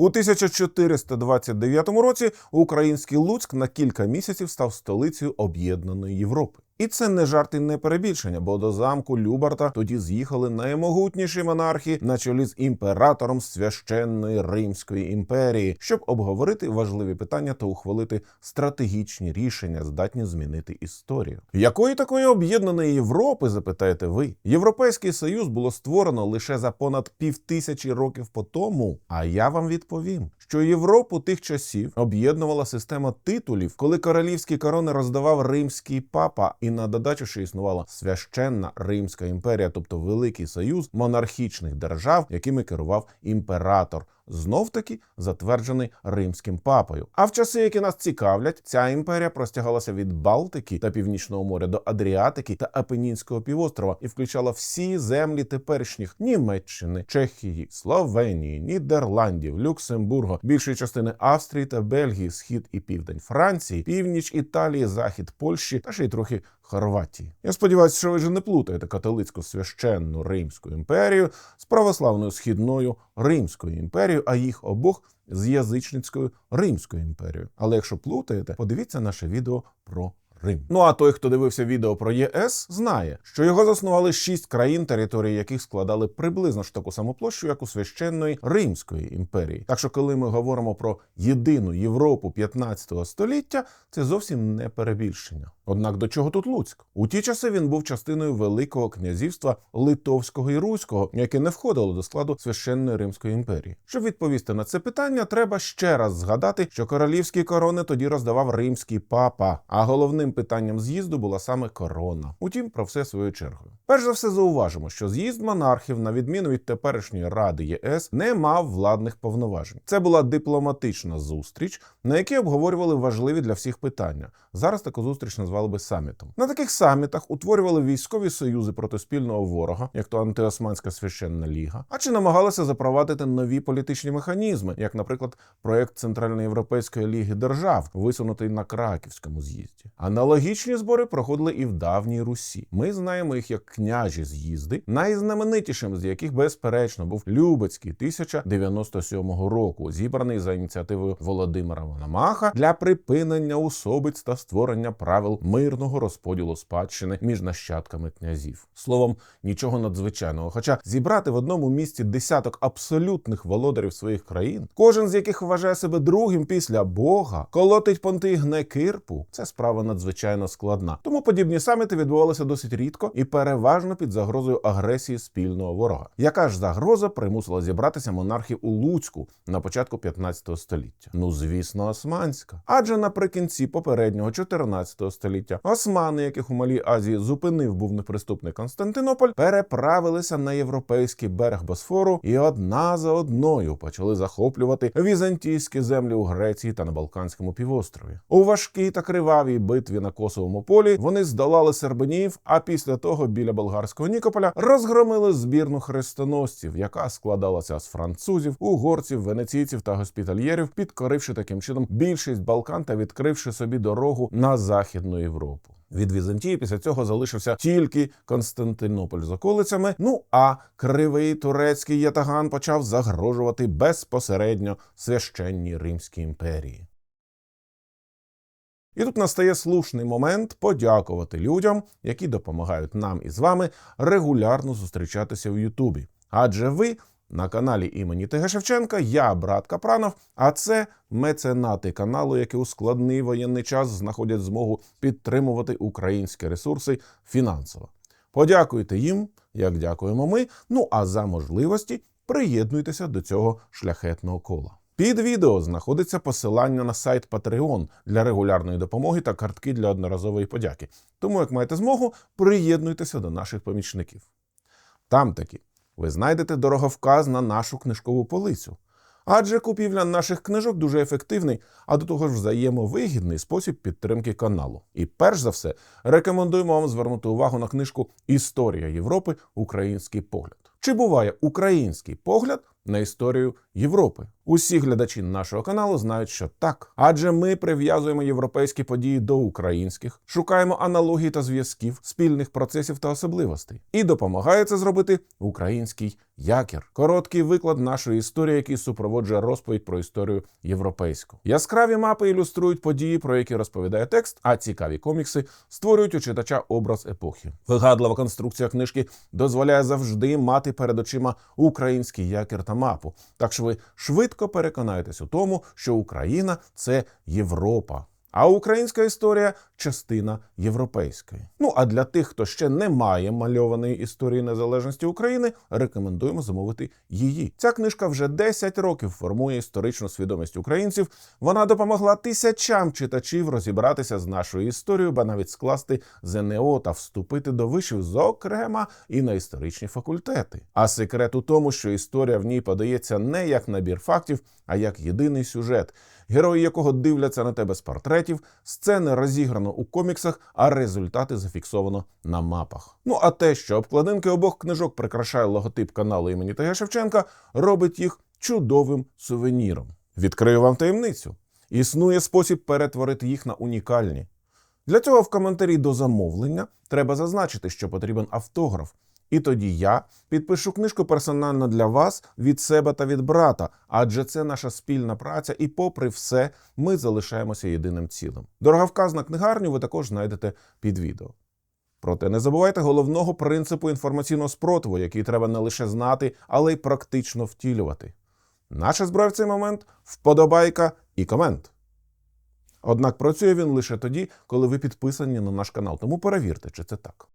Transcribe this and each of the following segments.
У 1429 році український Луцьк на кілька місяців став столицею об'єднаної Європи. І це не жарт і не перебільшення, бо до замку Любарта тоді з'їхали наймогутніші монархи на чолі з імператором священної Римської імперії, щоб обговорити важливі питання та ухвалити стратегічні рішення, здатні змінити історію. Якої такої об'єднаної Європи, запитаєте ви? Європейський союз було створено лише за понад півтисячі років по тому. А я вам відповім, що Європу тих часів об'єднувала система титулів, коли королівські корони роздавав римський папа, і на додачу ще існувала священна Римська імперія, тобто великий союз монархічних держав, якими керував імператор. Знов таки затверджений римським папою. А в часи, які нас цікавлять, ця імперія простягалася від Балтики та Північного моря до Адріатики та Апенінського півострова і включала всі землі теперішніх Німеччини, Чехії, Словенії, Нідерландів, Люксембурга, більшої частини Австрії та Бельгії, схід і південь Франції, північ Італії, захід Польщі та ще й трохи Хорватії. Я сподіваюся, що ви вже не плутаєте католицьку священну Римську імперію з православною східною Римською імперією, а їх обох з язичницькою Римською імперією. Але якщо плутаєте, подивіться наше відео про Рим. Ну а той, хто дивився відео про ЄС, знає, що його заснували шість країн, території яких складали приблизно ж таку саму площу, як у священної Римської імперії. Так що, коли ми говоримо про єдину Європу 15 століття, це зовсім не перебільшення. Однак до чого тут Луцьк? У ті часи він був частиною Великого князівства Литовського і Руського, яке не входило до складу священної Римської імперії. Щоб відповісти на це питання, треба ще раз згадати, що королівські корони тоді роздавав римський папа, а головним питанням з'їзду була саме корона. Утім, про все своєю чергою. Перш за все, зауважимо, що з'їзд монархів, на відміну від теперішньої ради ЄС, не мав владних повноважень. Це була дипломатична зустріч, на якій обговорювали важливі для всіх питання. Зараз таку зустріч назвали би самітом. На таких самітах утворювали військові союзи проти спільного ворога, як то антиосманська священна ліга, а чи намагалися запровадити нові політичні механізми, як, наприклад, проект Центральноєвропейської ліги держав, висунутий на краківському з'їзді. Аналогічні збори проходили і в давній Русі. Ми знаємо їх як княжі з'їзди, найзнаменитішим з яких, безперечно, був Любецький 1097 року, зібраний за ініціативою Володимира Мономаха для припинення особиць та створення правил мирного розподілу спадщини між нащадками князів. Словом, нічого надзвичайного. Хоча зібрати в одному місці десяток абсолютних володарів своїх країн, кожен з яких вважає себе другим після Бога, колотить понти гне кирпу, це справа надзвичайно складна. Тому подібні саміти відбувалися досить рідко і переважно під загрозою агресії спільного ворога. Яка ж загроза примусила зібратися монархів у Луцьку на початку 15 століття? Ну звісно, османська. Адже наприкінці попереднього 14 століття османи, яких у Малій Азії зупинив був неприступний Константинополь, переправилися на європейський берег Босфору і одна за одною почали захоплювати візантійські землі у Греції та на Балканському півострові. У важкій та кривавій битві на Косовому полі вони здолали сербинів, а після того біля болгарського Нікополя розгромили збірну хрестоносців, яка складалася з французів, угорців, венеційців та госпітальєрів, підкоривши таким чином більшість Балкан та відкривши собі дорогу на західну Європу. Від Візантії після цього залишився тільки Константинополь з околицями. Ну а кривий турецький ятаган почав загрожувати безпосередньо священній Римській імперії. І тут настає слушний момент подякувати людям, які допомагають нам із вами регулярно зустрічатися в Ютубі. Адже ви на каналі імені Тега Шевченка, я брат Капранов, а це меценати каналу, які у складний воєнний час знаходять змогу підтримувати українські ресурси фінансово. Подякуйте їм, як дякуємо ми. Ну а за можливості приєднуйтеся до цього шляхетного кола. Під відео знаходиться посилання на сайт Patreon для регулярної допомоги та картки для одноразової подяки. Тому, як маєте змогу, приєднуйтеся до наших помічників. Там таки ви знайдете дороговказ на нашу книжкову полицю. Адже купівля наших книжок дуже ефективний, а до того ж взаємовигідний спосіб підтримки каналу. І перш за все рекомендуємо вам звернути увагу на книжку Історія Європи Український погляд. Чи буває український погляд на історію Європи. Усі глядачі нашого каналу знають, що так, адже ми прив'язуємо європейські події до українських, шукаємо аналогій та зв'язків, спільних процесів та особливостей. І допомагає це зробити український якір. Короткий виклад нашої історії, який супроводжує розповідь про історію європейську. Яскраві мапи ілюструють події, про які розповідає текст, а цікаві комікси створюють у читача образ епохи. Вигадлива конструкція книжки дозволяє завжди мати перед очима український якір та мапу. Так що ви швидко переконаєтесь у тому, що Україна це Європа. А українська історія частина європейської. Ну а для тих, хто ще не має мальованої історії незалежності України, рекомендуємо замовити її. Ця книжка вже 10 років формує історичну свідомість українців. Вона допомогла тисячам читачів розібратися з нашою історією, ба навіть скласти ЗНО та вступити до вишів, зокрема і на історичні факультети. А секрет у тому, що історія в ній подається не як набір фактів, а як єдиний сюжет герої якого дивляться на тебе з портретів, сцени розіграно у коміксах, а результати зафіксовано на мапах. Ну а те, що обкладинки обох книжок прикрашає логотип каналу імені Т.Г. Шевченка, робить їх чудовим сувеніром. Відкрию вам таємницю. Існує спосіб перетворити їх на унікальні. Для цього в коментарі до замовлення треба зазначити, що потрібен автограф. І тоді я підпишу книжку персонально для вас від себе та від брата, адже це наша спільна праця, і, попри все, ми залишаємося єдиним цілим. Дороговказ на книгарню ви також знайдете під відео. Проте не забувайте головного принципу інформаційного спротиву, який треба не лише знати, але й практично втілювати. Наша зброя в цей момент вподобайка і комент. Однак працює він лише тоді, коли ви підписані на наш канал, тому перевірте, чи це так.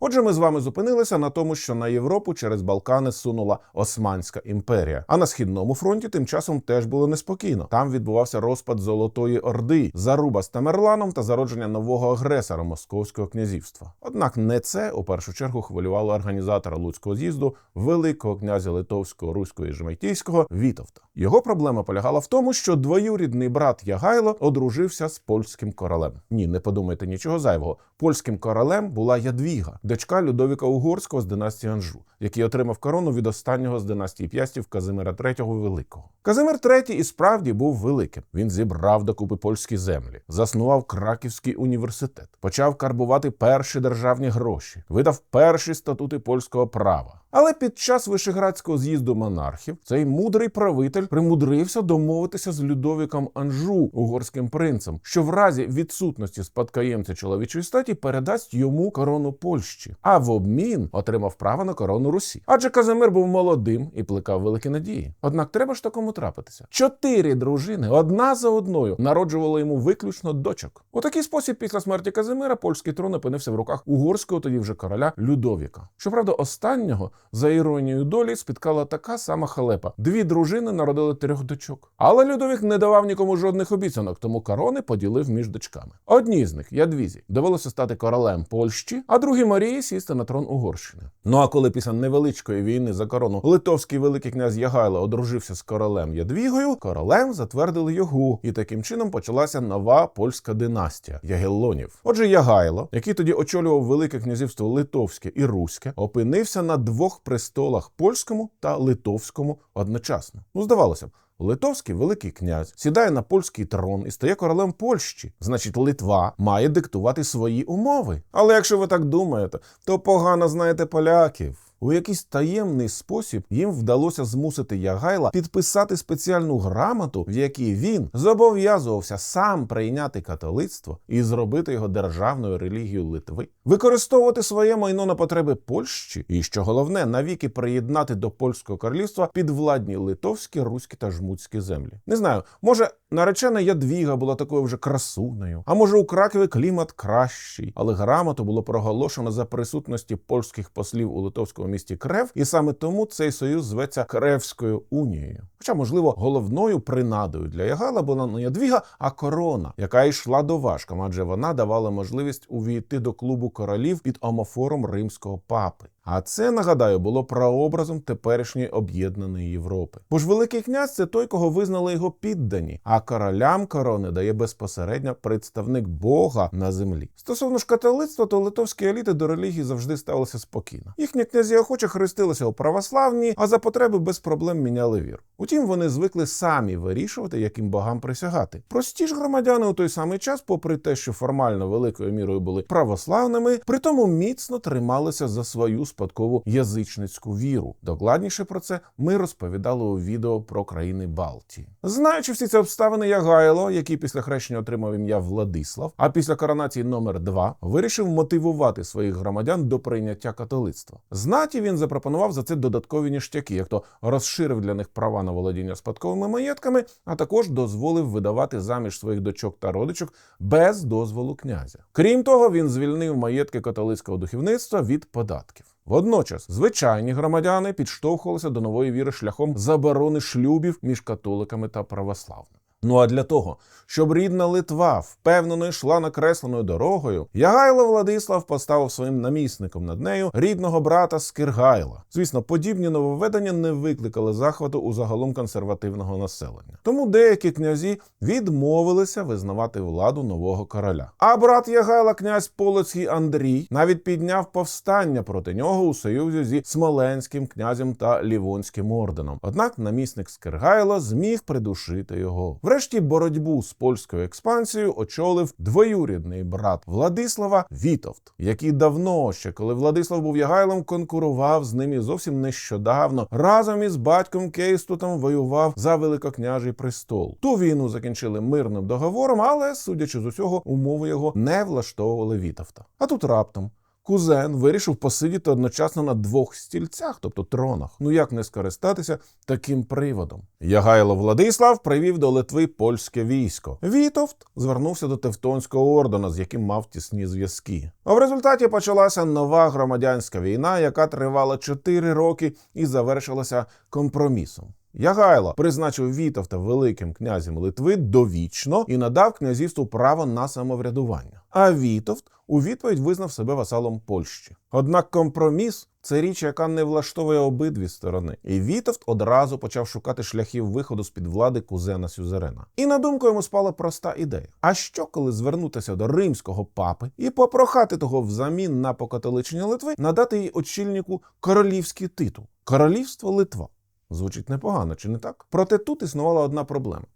Отже, ми з вами зупинилися на тому, що на Європу через Балкани сунула Османська імперія. А на східному фронті тим часом теж було неспокійно. Там відбувався розпад Золотої Орди, заруба з Тамерланом та зародження нового агресора Московського князівства. Однак не це у першу чергу хвилювало організатора Луцького з'їзду Великого князя Литовського, Руського і Жмайтійського Вітовта. Його проблема полягала в тому, що двоюрідний брат Ягайло одружився з польським королем. Ні, не подумайте нічого зайвого. Польським королем була Ядвіга дочка Людовіка Угорського з династії Анжу, який отримав корону від останнього з династії п'ястів Казимира III Великого. Казимир III і справді був великим. Він зібрав докупи польські землі, заснував Краківський університет, почав карбувати перші державні гроші, видав перші статути польського права. Але під час вишеградського з'їзду монархів цей мудрий правитель примудрився домовитися з Людовіком Анжу, угорським принцем, що в разі відсутності спадкоємця чоловічої статі передасть йому корону Польщі, а в обмін отримав право на корону Русі. Адже Казимир був молодим і плекав великі надії. Однак треба ж такому трапитися. Чотири дружини одна за одною народжували йому виключно дочок. У такий спосіб, після смерті Казимира, польський трон опинився в руках угорського тоді вже короля Людовіка. Щоправда, останнього. За іронією долі спіткала така сама халепа. Дві дружини народили трьох дочок. Але Людовік не давав нікому жодних обіцянок, тому корони поділив між дочками. Одній з них, Ядвізі, довелося стати королем Польщі, а другій Марії сісти на трон Угорщини. Ну а коли після невеличкої війни за корону литовський великий князь Ягайло одружився з королем Ядвігою, королем затвердили його, і таким чином почалася нова польська династія Ягеллонів. Отже, Ягайло, який тоді очолював велике князівство Литовське і Руське, опинився на двох престолах польському та литовському одночасно. Ну, здавалося б. Литовський великий князь сідає на польський трон і стає королем Польщі. Значить, Литва має диктувати свої умови. Але якщо ви так думаєте, то погано знаєте поляків. У якийсь таємний спосіб їм вдалося змусити Ягайла підписати спеціальну грамоту, в якій він зобов'язувався сам прийняти католицтво і зробити його державною релігією Литви, використовувати своє майно на потреби Польщі, і що головне, навіки приєднати до польського королівства підвладні литовські, руські та жмутські землі. Не знаю, може наречена Ядвіга була такою вже красунею, а може у Кракові клімат кращий, але грамоту було проголошено за присутності польських послів у литовському місті Крев, і саме тому цей союз зветься Кревською унією. Хоча, можливо, головною принадою для Ягала була не Ядвіга, а корона, яка йшла до важком, адже вона давала можливість увійти до клубу королів під омофором римського папи. А це нагадаю було прообразом теперішньої об'єднаної Європи. Бо ж Великий князь це той, кого визнали його піддані, а королям корони дає безпосередньо представник Бога на землі. Стосовно ж католицтва, то литовські еліти до релігії завжди ставилися спокійно. Їхні князі охоче хрестилися у православні, а за потреби без проблем міняли віру. Утім, вони звикли самі вирішувати, яким богам присягати. Прості ж громадяни у той самий час, попри те, що формально великою мірою були православними, при тому міцно трималися за свою спадкову язичницьку віру. Докладніше про це ми розповідали у відео про країни Балтії. Знаючи всі ці обставини, Ягайло, який після хрещення отримав ім'я Владислав, а після коронації номер 2 вирішив мотивувати своїх громадян до прийняття католицтва. Знаті він запропонував за це додаткові ніштяки, як то розширив для них права на володіння спадковими маєтками, а також дозволив видавати заміж своїх дочок та родичок без дозволу князя. Крім того, він звільнив маєтки католицького духовництва від податків. Водночас звичайні громадяни підштовхувалися до нової віри шляхом заборони шлюбів між католиками та православними. Ну а для того, щоб рідна Литва впевнено йшла накресленою дорогою, Ягайло Владислав поставив своїм намісником над нею рідного брата Скиргайла. Звісно, подібні нововведення не викликали захвату у загалом консервативного населення. Тому деякі князі відмовилися визнавати владу нового короля. А брат Ягайла, князь Полоцький Андрій, навіть підняв повстання проти нього у союзі зі смоленським князем та Лівонським орденом. Однак намісник Скиргайло зміг придушити його. Врешті боротьбу з польською експансією очолив двоюрідний брат Владислава Вітовт, який давно ще, коли Владислав був Ягайлом, конкурував з ним і зовсім нещодавно разом із батьком Кейстутом воював за великокняжий престол. Ту війну закінчили мирним договором, але, судячи з усього, умови його не влаштовували Вітовта. А тут раптом. Кузен вирішив посидіти одночасно на двох стільцях, тобто тронах. Ну як не скористатися таким приводом? Ягайло Владислав привів до Литви польське військо. Вітовт звернувся до Тевтонського ордена, з яким мав тісні зв'язки. А в результаті почалася нова громадянська війна, яка тривала 4 роки і завершилася компромісом. Ягайло призначив Вітовта великим князем Литви довічно і надав князівству право на самоврядування. А Вітовт у відповідь визнав себе васалом Польщі. Однак компроміс це річ, яка не влаштовує обидві сторони. І Вітовт одразу почав шукати шляхів виходу з під влади кузена Сюзерена. І на думку йому спала проста ідея: а що коли звернутися до римського папи і попрохати того взамін на покатоличення Литви надати їй очільнику королівський титул Королівство Литва. Звучить непогано, чи не так? Проте тут існувала одна проблема: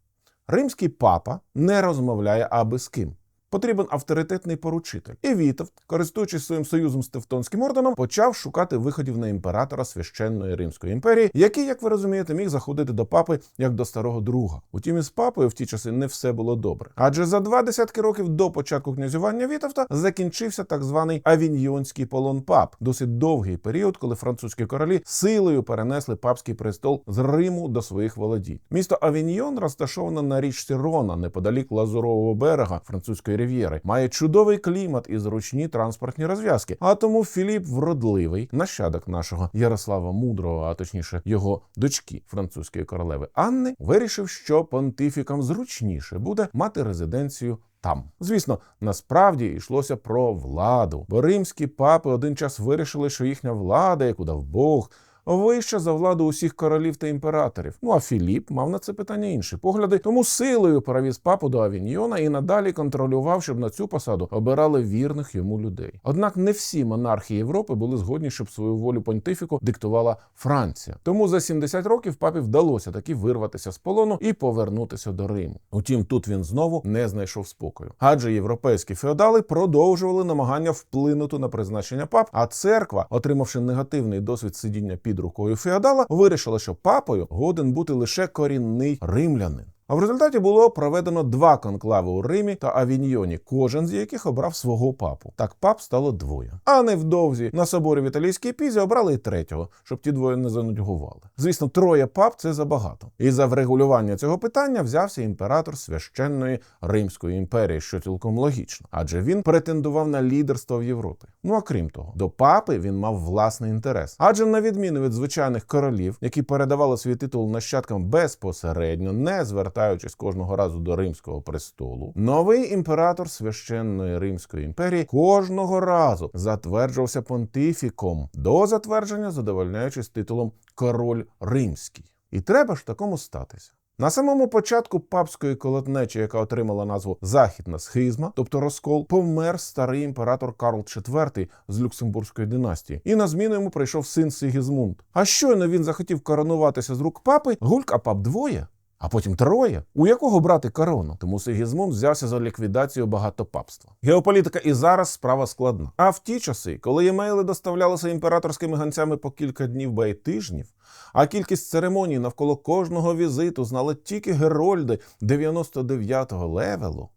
римський папа не розмовляє аби з ким. Потрібен авторитетний поручитель. І Вітовт, користуючись своїм союзом з Тевтонським орденом, почав шукати виходів на імператора священної Римської імперії, який, як ви розумієте, міг заходити до папи як до старого друга. Утім, із папою в ті часи не все було добре. Адже за два десятки років до початку князювання Вітовта закінчився так званий авіньйонський полон пап, досить довгий період, коли французькі королі силою перенесли папський престол з Риму до своїх володінь. Місто Авіньйон розташоване на річці Рона, неподалік Лазурового берега французької Рів'єри, має чудовий клімат і зручні транспортні розв'язки. А тому Філіп вродливий, нащадок нашого Ярослава Мудрого, а точніше його дочки французької королеви Анни, вирішив, що понтифікам зручніше буде мати резиденцію. Там, звісно, насправді йшлося про владу, бо римські папи один час вирішили, що їхня влада, яку дав Бог, вища за владу усіх королів та імператорів. Ну а Філіп мав на це питання інші погляди, тому силою перевіз папу до Авіньйона і надалі контролював, щоб на цю посаду обирали вірних йому людей. Однак не всі монархи Європи були згодні, щоб свою волю понтифіку диктувала Франція. Тому за 70 років папі вдалося таки вирватися з полону і повернутися до Риму. Утім, тут він знову не знайшов спокою, адже європейські феодали продовжували намагання вплинути на призначення пап, а церква, отримавши негативний досвід сидіння під рукою феодала, вирішила, що папою годен бути лише корінний римлянин. А в результаті було проведено два конклави у Римі та Авіньйоні, кожен з яких обрав свого папу. Так пап стало двоє. А невдовзі на соборі в італійській пізі обрали й третього, щоб ті двоє не занудьгували. Звісно, троє пап це забагато. І за врегулювання цього питання взявся імператор священної Римської імперії, що цілком логічно, адже він претендував на лідерство в Європі. Ну а крім того, до папи він мав власний інтерес, адже на відміну від звичайних королів, які передавали свій титул нащадкам безпосередньо, не звертаючись повертаючись кожного разу до римського престолу, новий імператор священної Римської імперії кожного разу затверджувався понтифіком до затвердження, задовольняючись титулом король римський. І треба ж такому статися. На самому початку папської колотнечі, яка отримала назву Західна схизма, тобто розкол, помер старий імператор Карл IV з Люксембурзької династії, і на зміну йому прийшов син Сигізмунд. А щойно він захотів коронуватися з рук папи, гульк, а пап двоє. А потім троє. У якого брати корону? Тому Сигізмунд взявся за ліквідацію багатопапства. Геополітика і зараз справа складна. А в ті часи, коли емейли доставлялися імператорськими гонцями по кілька днів ба й тижнів, а кількість церемоній навколо кожного візиту знали тільки герольди 99-го левелу.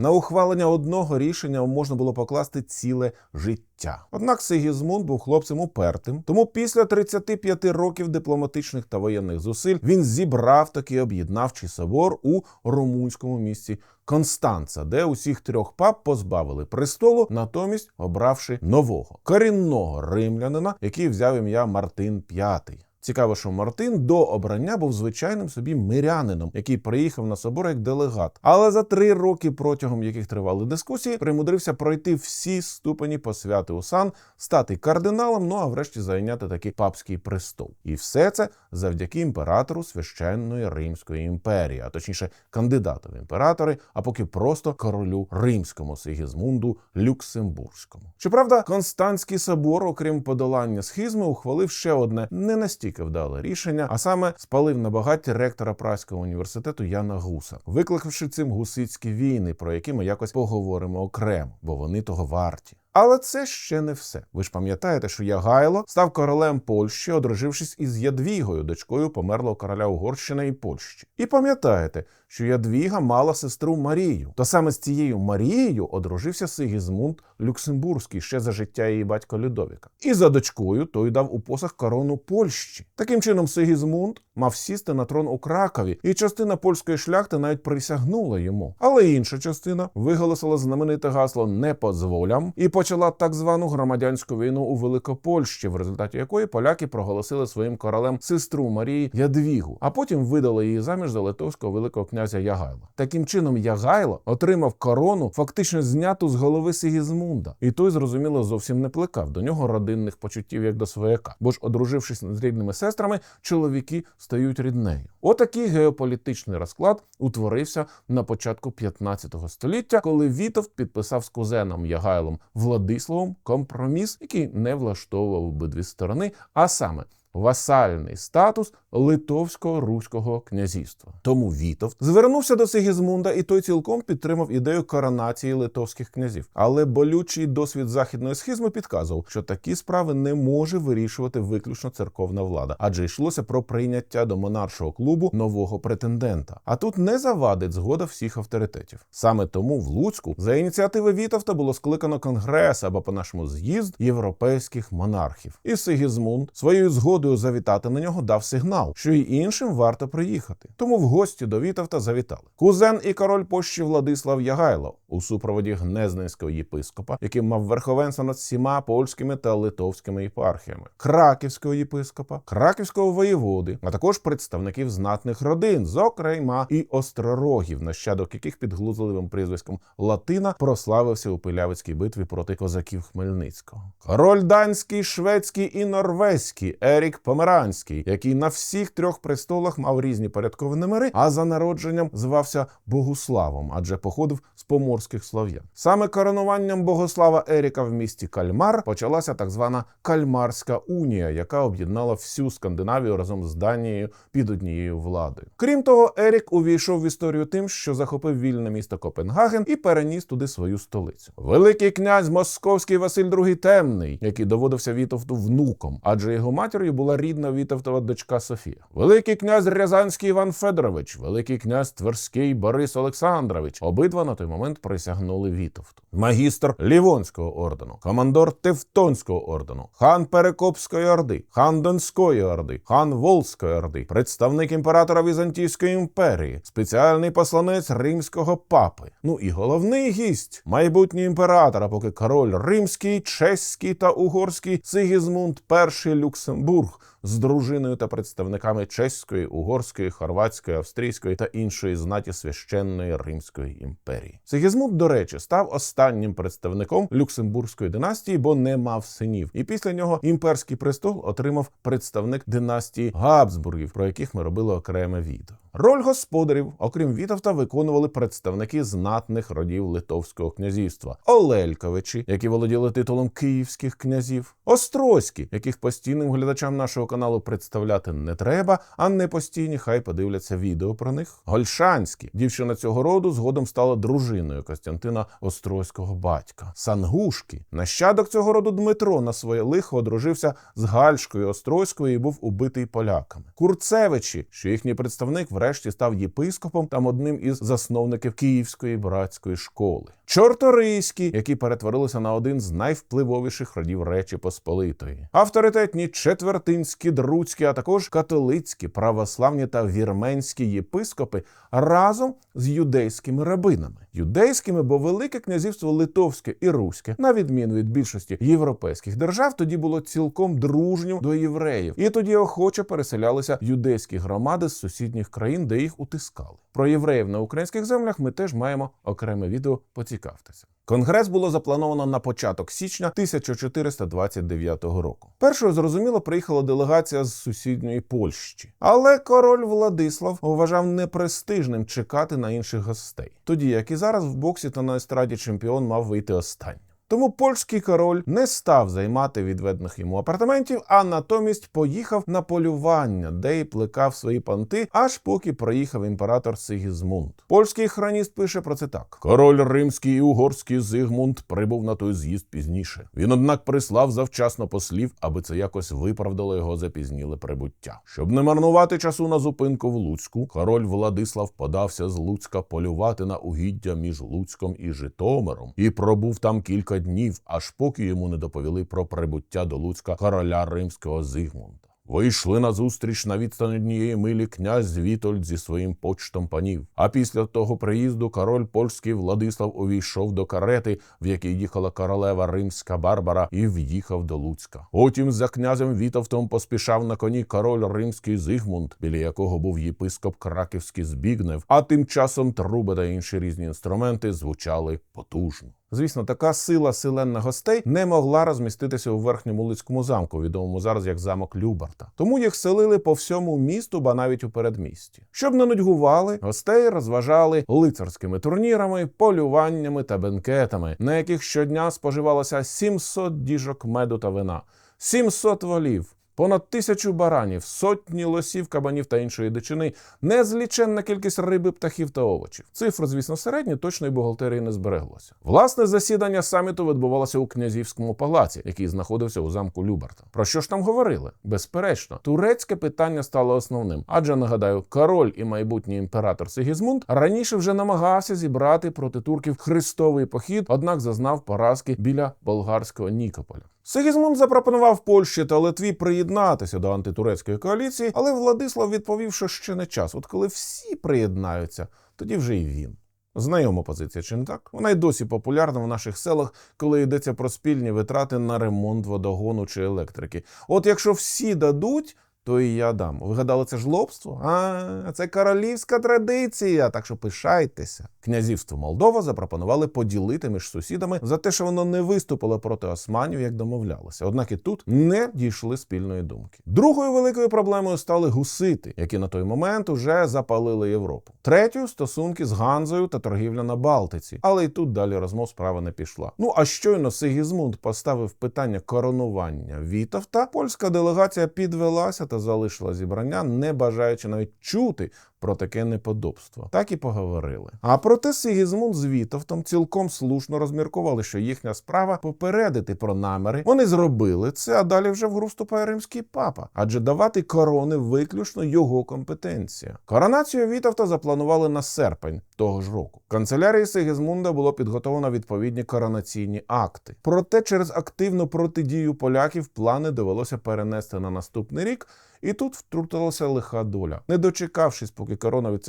На ухвалення одного рішення можна було покласти ціле життя. Однак Сигізмунд був хлопцем упертим, тому після 35 років дипломатичних та воєнних зусиль він зібрав такий об'єднавчий собор у румунському місті Констанца, де усіх трьох пап позбавили престолу, натомість обравши нового корінного римлянина, який взяв ім'я Мартин V. Цікаво, що Мартин до обрання був звичайним собі мирянином, який приїхав на собор як делегат. Але за три роки, протягом яких тривали дискусії, примудрився пройти всі ступені посвяти у сан, стати кардиналом, ну а врешті зайняти такий папський престол. І все це завдяки імператору священної Римської імперії, а точніше кандидату в імператори, а поки просто королю римському Сигізмунду Люксембурзькому. Щоправда, Константський собор, окрім подолання схизми, ухвалив ще одне не настільки вдале рішення, а саме спалив на багаті ректора Праського університету Яна Гуса, викликавши цим гусицькі війни, про які ми якось поговоримо окремо, бо вони того варті. Але це ще не все. Ви ж пам'ятаєте, що Ягайло став королем Польщі, одружившись із Ядвігою, дочкою померлого короля Угорщини і Польщі. І пам'ятаєте, що Ядвіга мала сестру Марію. То саме з цією Марією одружився Сигізмунд Люксембурзький ще за життя її батька Людовіка. І за дочкою той дав у посах корону Польщі. Таким чином, Сигізмунд мав сісти на трон у Кракові, і частина польської шляхти навіть присягнула йому. Але інша частина виголосила знамените гасло не позволям і почала так звану громадянську війну у Великопольщі, в результаті якої поляки проголосили своїм королем сестру Марії Ядвігу, а потім видали її заміж за литовського великого князя Ягайла. Таким чином, Ягайло отримав корону, фактично зняту з голови Сигізмунда, і той, зрозуміло, зовсім не плекав до нього родинних почуттів як до свояка. Бо ж, одружившись з рідними сестрами, чоловіки стають ріднею. Отакий геополітичний розклад утворився на початку 15 століття, коли Вітовт підписав з кузеном Ягайлом Владиславом компроміс, який не влаштовував обидві сторони, а саме васальний статус литовського руського князівства. Тому Вітовт звернувся до Сигізмунда, і той цілком підтримав ідею коронації литовських князів. Але болючий досвід західної схизми підказував, що такі справи не може вирішувати виключно церковна влада, адже йшлося про прийняття до монаршого клубу нового претендента. А тут не завадить згода всіх авторитетів. Саме тому в Луцьку за ініціативи Вітовта було скликано конгрес або по-нашому з'їзд європейських монархів. І Сигізмунд своєю згодою завітати на нього дав сигнал, що й іншим варто приїхати. Тому в гості до Вітовта завітали кузен і король Польщі Владислав Ягайло у супроводі гнезненського єпископа, який мав верховенство над всіма польськими та литовськими єпархіями, краківського єпископа, краківського воєводи, а також представників знатних родин, зокрема і остророгів, нащадок яких під глузливим прізвиськом Латина прославився у Пилявицькій битві проти козаків Хмельницького. Король данський, шведський і норвезький Ерік Померанський, який на всіх трьох престолах мав різні порядкові номери, а за народженням звався Богуславом, адже походив поморських слов'ян. Саме коронуванням Богослава Еріка в місті Кальмар почалася так звана Кальмарська унія, яка об'єднала всю Скандинавію разом з Данією під однією владою. Крім того, Ерік увійшов в історію тим, що захопив вільне місто Копенгаген і переніс туди свою столицю. Великий князь Московський Василь II Темний, який доводився Вітовту внуком, адже його матір'ю була рідна Вітовтова дочка Софія. Великий князь Рязанський Іван Федорович, великий князь Тверський Борис Олександрович. Обидва на той момент присягнули Вітовту. Магістр Лівонського ордену, командор Тевтонського ордену, хан Перекопської орди, хан Донської орди, хан Волзької орди, представник імператора Візантійської імперії, спеціальний посланець римського папи. Ну і головний гість, майбутній імператор, поки король римський, чеський та угорський Сигізмунд І Люксембург. З дружиною та представниками чеської, угорської, хорватської, австрійської та іншої знаті священної Римської імперії. Сигізмунд, до речі, став останнім представником люксембурзької династії, бо не мав синів. І після нього імперський престол отримав представник династії Габсбургів, про яких ми робили окреме відео. Роль господарів, окрім Вітовта, виконували представники знатних родів Литовського князівства: Олельковичі, які володіли титулом київських князів, Острозькі, яких постійним глядачам нашого каналу представляти не треба, а не постійні хай подивляться відео про них. Гольшанські дівчина цього роду згодом стала дружиною Костянтина Острозького батька. Сангушки, нащадок цього роду Дмитро на своє лихо одружився з Гальшкою Острозькою і був убитий поляками. Курцевичі, що їхній представник врешті став єпископом та одним із засновників Київської братської школи. Чорторийські, які перетворилися на один з найвпливовіших родів Речі Посполитої, авторитетні четвертинські, друцькі, а також католицькі, православні та вірменські єпископи разом з юдейськими рабинами. Юдейськими, бо Велике князівство Литовське і Руське, на відміну від більшості європейських держав, тоді було цілком дружнім до євреїв, і тоді охоче переселялися юдейські громади з сусідніх країн, де їх утискали. Про євреїв на українських землях ми теж маємо окреме відео. Поцікавтеся. Конгрес було заплановано на початок січня 1429 року. Першою зрозуміло приїхала делегація з сусідньої Польщі, але король Владислав вважав непрестижним чекати на інших гостей. Тоді як і зараз в боксі та на естраді чемпіон мав вийти останнім. Тому польський король не став займати відведених йому апартаментів, а натомість поїхав на полювання, де й плекав свої панти, аж поки проїхав імператор Сигізмунд. Польський хроніст пише про це так: король римський і угорський Зигмунд прибув на той з'їзд пізніше. Він, однак, прислав завчасно послів, аби це якось виправдало його запізніле прибуття. Щоб не марнувати часу на зупинку в Луцьку, король Владислав подався з Луцька полювати на угіддя між Луцьком і Житомиром і пробув там кілька днів, аж поки йому не доповіли про прибуття до Луцька короля римського Зигмунда. Вийшли на зустріч на відстань однієї милі князь Вітольд зі своїм почтом панів. А після того приїзду король польський Владислав увійшов до карети, в якій їхала королева римська Барбара, і в'їхав до Луцька. Потім за князем Вітовтом поспішав на коні король римський Зигмунд, біля якого був єпископ Краківський Збігнев. А тим часом труби та інші різні інструменти звучали потужно. Звісно, така сила силенна гостей не могла розміститися у верхньому Лицькому замку, відомому зараз як замок Любарта. Тому їх селили по всьому місту, ба навіть у передмісті. Щоб не нудьгували, гостей розважали лицарськими турнірами, полюваннями та бенкетами, на яких щодня споживалося 700 діжок меду та вина, 700 волів. Понад тисячу баранів, сотні лосів, кабанів та іншої дичини, незліченна кількість риби, птахів та овочів. Цифри, звісно, середні, точної бухгалтерії не збереглося. Власне засідання саміту відбувалося у князівському палаці, який знаходився у замку Любарта. Про що ж там говорили? Безперечно, турецьке питання стало основним. Адже нагадаю, король і майбутній імператор Сигізмунд раніше вже намагався зібрати проти турків хрестовий похід, однак зазнав поразки біля болгарського Нікополя. Сигізмунд запропонував Польщі та Литві приєднатися до антитурецької коаліції, але Владислав відповів, що ще не час. От коли всі приєднаються, тоді вже і він. Знайома позиція, чи не так? Вона й досі популярна в наших селах, коли йдеться про спільні витрати на ремонт водогону чи електрики. От якщо всі дадуть, то і я дам. Ви гадали, це жлобство? А це королівська традиція, так що пишайтеся. Князівство Молдова запропонували поділити між сусідами за те, що воно не виступило проти османів, як домовлялося. Однак і тут не дійшли спільної думки. Другою великою проблемою стали гусити, які на той момент уже запалили Європу. Третьою стосунки з Ганзою та торгівля на Балтиці. Але і тут далі розмов справа не пішла. Ну а щойно Сигізмунд поставив питання коронування Вітовта, польська делегація підвелася та залишила зібрання, не бажаючи навіть чути про таке неподобство. Так і поговорили. А проте Сигізмунд з Вітовтом цілком слушно розміркували, що їхня справа попередити про наміри. Вони зробили це, а далі вже в гру вступає римський папа, адже давати корони виключно його компетенція. Коронацію Вітовта запланували на серпень того ж року. Канцелярії Сигізмунда було підготовлено відповідні коронаційні акти. Проте через активну протидію поляків плани довелося перенести на наступний рік. І тут втрутилася лиха доля. Не дочекавшись, поки корона від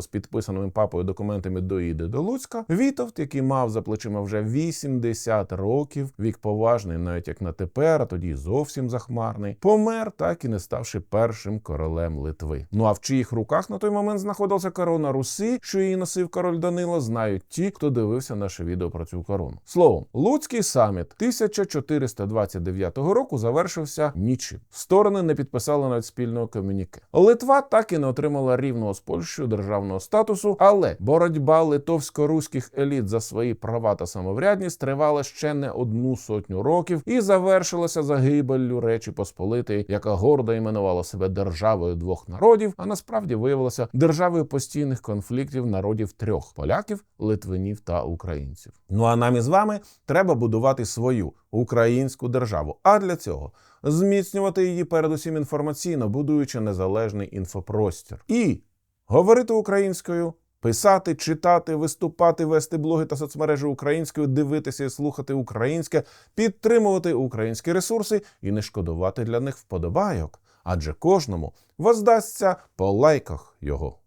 з підписаними папою документами доїде до Луцька, Вітовт, який мав за плечима вже 80 років, вік поважний, навіть як на тепер, а тоді зовсім захмарний, помер, так і не ставши першим королем Литви. Ну а в чиїх руках на той момент знаходилася корона Руси, що її носив король Данило, знають ті, хто дивився наше відео про цю корону. Словом, Луцький саміт 1429 року завершився нічим. Сторони не підписали навіть спільного комюніке. Литва так і не отримала рівного з Польщею державного статусу, але боротьба литовсько-руських еліт за свої права та самоврядність тривала ще не одну сотню років і завершилася загибеллю Речі Посполитої, яка гордо іменувала себе державою двох народів, а насправді виявилася державою постійних конфліктів народів трьох поляків, литвинів та українців. Ну а нам із вами треба будувати свою українську державу. А для цього зміцнювати її передусім інформаційно, будуючи незалежний інфопростір і говорити українською. Писати, читати, виступати, вести блоги та соцмережі українською, дивитися і слухати українське, підтримувати українські ресурси і не шкодувати для них вподобайок, адже кожному воздасться по лайках його.